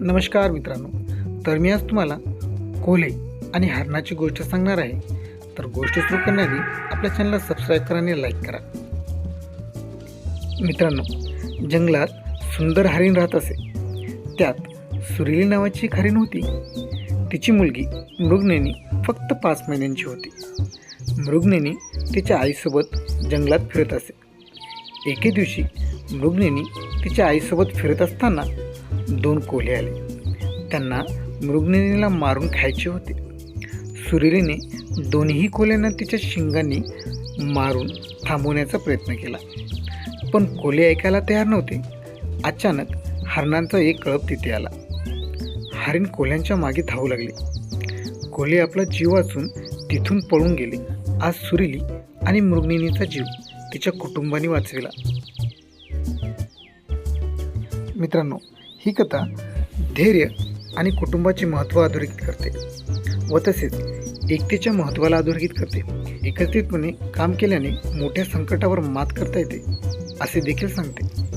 नमस्कार मित्रांनो. तर मी आज तुम्हाला कोल्हे आणि हरणाची गोष्ट सांगणार आहे. तर गोष्ट सुरू करण्याआधी आपल्या चॅनलला सबस्क्राईब करा आणि लाईक करा. मित्रांनो जंगलात सुंदर हरिण राहत असे. त्यात सुरीली नावाची एक हरिण होती. तिची मुलगी मृगनेनी फक्त पाच महिन्यांची होती. मृगनेनी तिच्या आईसोबत जंगलात फिरत असे. एके दिवशी मृगनेनी तिच्या आईसोबत फिरत असताना दोन कोल्हे आले. त्यांना मृगनिनीला मारून खायचे होते. सुरेलीने दोन्ही कोल्यांना तिच्या शिंगांनी मारून थांबवण्याचा प्रयत्न केला. पण कोले ऐकायला तयार नव्हते. अचानक हरणांचा एक कळप तिथे आला. हरिण कोल्यांच्या मागे धावू लागले. कोले आपला जीव वाचून तिथून पळून गेले. आज सुरेली आणि मृगनिनीचा जीव तिच्या कुटुंबाने वाचविला. मित्रांनो ही कथा धैर्य आणि कुटुंबाचे महत्त्व अधोरेखित करते व तसेच एकतेच्या महत्त्वाला अधोरेखित करते. एकत्रितपणे काम केल्याने मोठ्या संकटावर मात करता येते असे देखील सांगते.